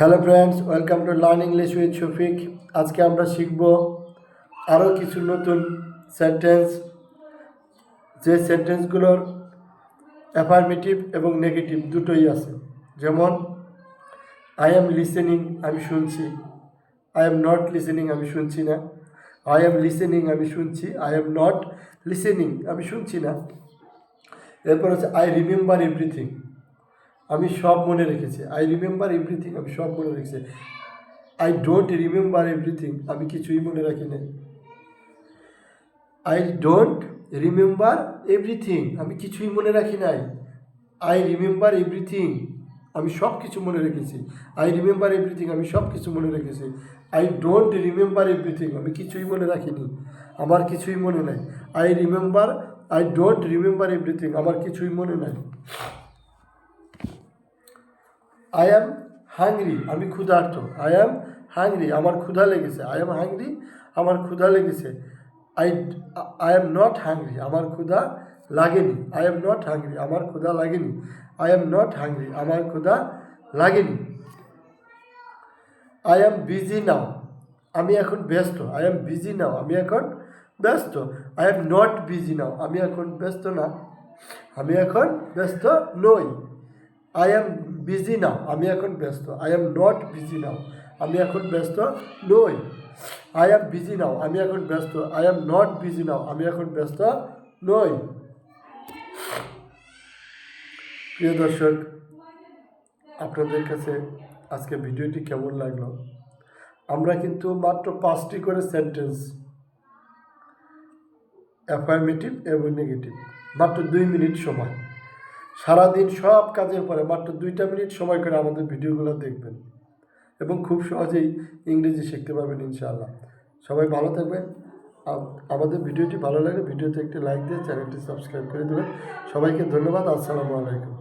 Hello friends welcome to learn English with Shafiq আজকে আমরা শিখব আরও কিছু নতুন সেন্টেন্স যে সেন্টেন্সগুলোর অ্যাফার্মেটিভ এবং নেগেটিভ দুটোই আছে। যেমন আই এম লিসেনিং আমি শুনছি। আই এম নট লিসেনিং আমি শুনছি না। আই এম লিসেনিং আমি শুনছি। আই এম নট লিসেনিং আমি শুনছি না। এরপর হচ্ছে আই রিমেম্বার এভরিথিং আমি সব মনে রেখেছি। আই রিমেম্বার এভরিথিং আমি সব মনে রেখেছি। আই ডোন্ট রিমেম্বার এভরিথিং আমি কিছুই মনে রাখি না আই ডোন্ট রিমেম্বার এভরিথিং আমি কিছুই মনে রাখি নাই। আই রিমেম্বার এভরিথিং আমি সব কিছু মনে রেখেছি। আই রিমেম্বার এভরিথিং আমি সব কিছু মনে রেখেছি। আই ডোন্ট রিমেম্বার এভরিথিং আমি কিছুই মনে রাখিনি আমার কিছুই মনে নাই। I remember I don't remember everything আমার কিছুই মনে নাই। আই অ্যাম হাংরি আমি ক্ষুধার্ত। আই অ্যাম হাংরি আমার ক্ষুধা লেগেছে। আই অ্যাম হাংরি আমার ক্ষুধা লেগেছে। I I am not hungry আমার ক্ষুধা লাগেনি। আই অ্যাম নট হাংরি আমার ক্ষুধা লাগেনি। আই অ্যাম নট হাংরি আমার ক্ষুধা লাগেনি। আই অ্যাম বিজি নাও আমি এখন ব্যস্ত। আই অ্যাম বিজি নাও আমি এখন ব্যস্ত। I am not busy now আমি এখন ব্যস্ত না। আমি এখন ব্যস্ত নই। আই অ্যাম বিজি নাও আমি এখন ব্যস্ত। I am not busy now আমি এখন ব্যস্ত নই। আই অ্যাম বিজি নাও আমি এখন ব্যস্ত। I am not busy now আমি এখন ব্যস্ত নই। প্রিয় দর্শক, আপনাদের কাছে আজকে ভিডিওটি কেমন লাগল? আমরা কিন্তু মাত্র পাঁচটি করে সেন্টেন্স অ্যাফার্মেটিভ এবং নেগেটিভ মাত্র দুই মিনিট সময়। সারাদিন সব কাজের পরে মাত্র দুইটা মিনিট সময় করে আমাদের ভিডিওগুলো দেখবেন এবং খুব সহজেই ইংরেজি শিখতে পারবেন ইনশাআল্লাহ। সবাই ভালো থাকবেন। আমাদের ভিডিওটি ভালো লাগে ভিডিওতে একটি লাইক দিয়ে চ্যানেলটি সাবস্ক্রাইব করে দেবেন। সবাইকে ধন্যবাদ। আসসালামু আলাইকুম।